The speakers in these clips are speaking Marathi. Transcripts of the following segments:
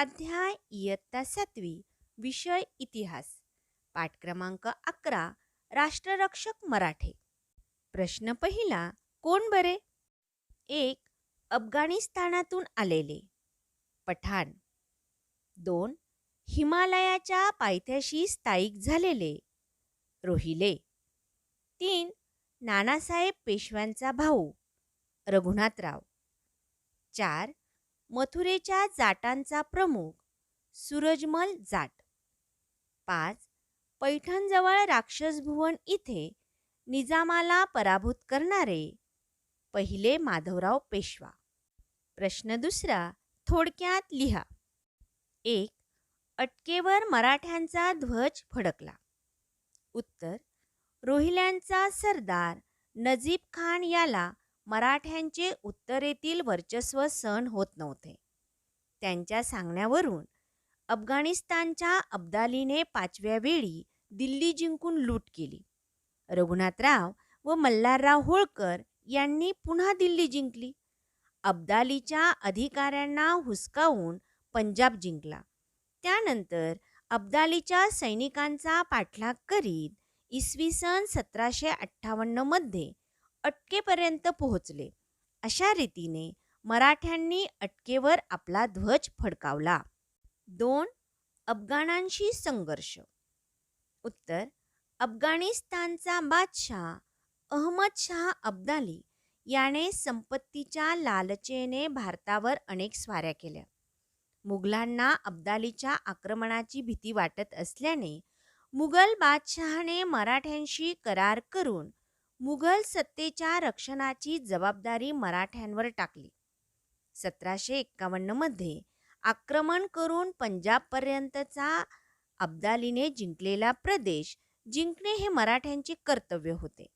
स्वाध्याय इयत्ता सातवी विषय इतिहास पाठ क्रमांक अकरा राष्ट्ररक्षक मराठे. प्रश्न पहिला कोण बरे? एक अफगाणिस्तानातून आलेले. पठाण. दोन हिमालयाच्या पायथ्याशी स्थायिक झालेले. रोहिले. तीन नानासाहेब पेशव्यांचा भाऊ रघुनाथराव. चार मथुरेच्या जाटांचा प्रमुख सूरजमल जाट. पाच पैठणजवळ राक्षसभुवन इथे निजामाला पराभूत करणारे पहिले माधवराव पेशवा. प्रश्न दुसरा थोडक्यात लिहा. एक अटकेवर मराठ्यांचा ध्वज फडकला. उत्तर रोहिल्यांचा सरदार नजीब खान याला मराठ्यांचे उत्तरेतील वर्चस्व सहन होत नव्हते. त्यांच्या सांगण्यावरून अफगाणिस्तानच्या अब्दालीने पाचव्या वेळी दिल्ली जिंकून लूट केली. रघुनाथराव व मल्हारराव होळकर यांनी पुन्हा दिल्ली जिंकली. अब्दालीच्या अधिकाऱ्यांना हुसकावून पंजाब जिंकला. त्यानंतर अब्दालीच्या सैनिकांचा पाठलाग करीत इसवी सन सतराशे अठ्ठावन्नमध्ये अटकेपर्यंत पोहोचले. अशा रीतीने मराठ्यांनी अटकेवर आपला ध्वज फडकावला. दोन अफगाणांशी संघर्ष. उत्तर अफगाणिस्तानचा बादशाह अहमद शाह अब्दाली याने संपत्तीच्या लालचेने भारतावर अनेक स्वाऱ्या केल्या. मुघलांना अब्दालीच्या आक्रमणाची भीती वाटत असल्याने मुघल बादशहाने मराठ्यांशी करार करून मुघल सत्तेच्या रक्षणाची जबाबदारी मराठ्यांवर टाकली. सतराशे एक्कावन्नमध्ये आक्रमण करून पंजाबपर्यंतचा अब्दालीने जिंकलेला प्रदेश जिंकणे हे मराठ्यांचे कर्तव्य होते.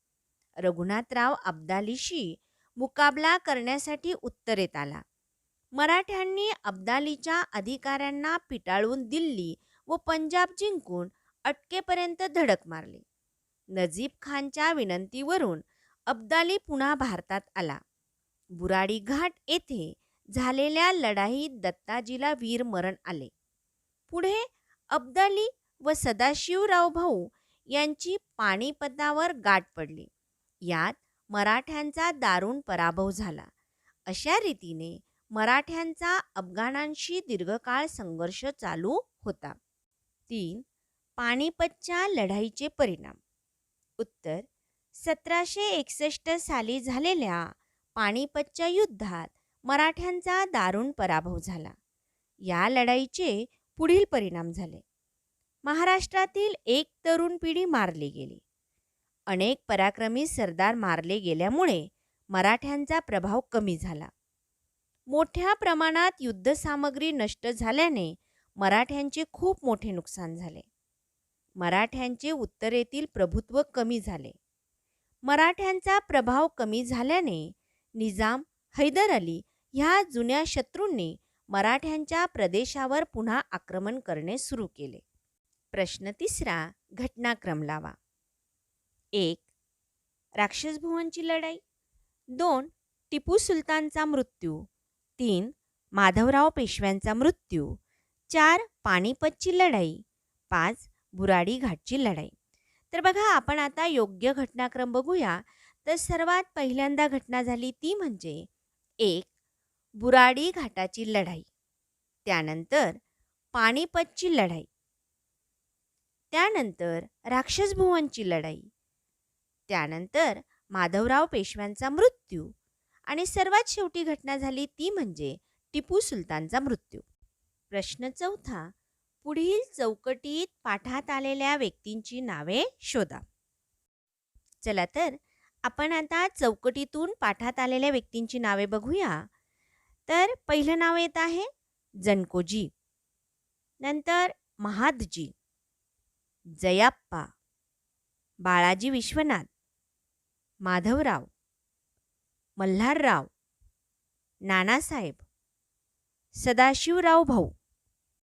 रघुनाथराव अब्दालीशी मुकाबला करण्यासाठी उत्तरेत आला. मराठ्यांनी अब्दालीच्या अधिकाऱ्यांना पिटाळून दिल्ली व पंजाब जिंकून अटकेपर्यंत धडक मारली. नजीब खानच्या विनंतीवरून अब्दाली पुन्हा भारतात आला. बुराडी घाट येथे झालेल्या लढाईत दत्ताजीला वीर मरण आले. पुढे अब्दाली व सदाशिवराव भाऊ यांची पाणीपतावर गाठ पडली. यात मराठ्यांचा दारुण पराभव झाला. अशा रीतीने मराठ्यांचा अफगाणांशी दीर्घकाळ संघर्ष चालू होता. तीन पानिपतच्या लढाईचे परिणाम. उत्तर सतराशे एकसष्ट साली झालेल्या पानिपतच्या युद्धात मराठ्यांचा दारुण पराभव झाला. या लढाईचे पुढील परिणाम झाले. महाराष्ट्रातील एक तरुण पिढी मारली गेली. अनेक पराक्रमी सरदार मारले गेल्यामुळे मराठ्यांचा प्रभाव कमी झाला. मोठ्या प्रमाणात युद्धसामग्री नष्ट झाल्याने मराठ्यांचे खूप मोठे नुकसान झाले. मराठ्यांचे उत्तरेतील प्रभुत्व कमी झाले. मराठ्यांचा प्रभाव कमी झाल्याने निजाम हैदर अली ह्या जुन्या शत्रूंनी मराठ्यांच्या प्रदेशावर पुन्हा आक्रमण करणे सुरू केले. प्रश्न तिसरा घटनाक्रम लावा. एक राक्षसभुवनची लढाई. दोन टिपू सुलतानचा मृत्यू. तीन माधवराव पेशव्यांचा मृत्यू. चार पानिपतची लढाई. पाच बुराडी घाटची लढाई. तर बघा आपण आता योग्य घटनाक्रम बघूया. तर सर्वात पहिल्यांदा घटना झाली ती म्हणजे एक बुराडी घाटाची लढाई. त्यानंतर पानिपतची लढाई. त्यानंतर राक्षसभुवनची लढाई. त्यानंतर माधवराव पेशव्यांचा मृत्यू. आणि सर्वात शेवटी घटना झाली ती म्हणजे टिपू सुलतानचा मृत्यू. प्रश्न चौथा पुढील चौकटीत पाठात आलेल्या व्यक्तींची नावे शोधा. चला तर आपण आता चौकटीतून पाठात आलेल्या व्यक्तींची नावे बघूया. तर पहिलं नाव येत आहे जनकोजी नंतर महादजी. जयाप्पा. बाळाजी विश्वनाथ. माधवराव. मल्हारराव. नानासाहेब. सदाशिवराव भाऊ.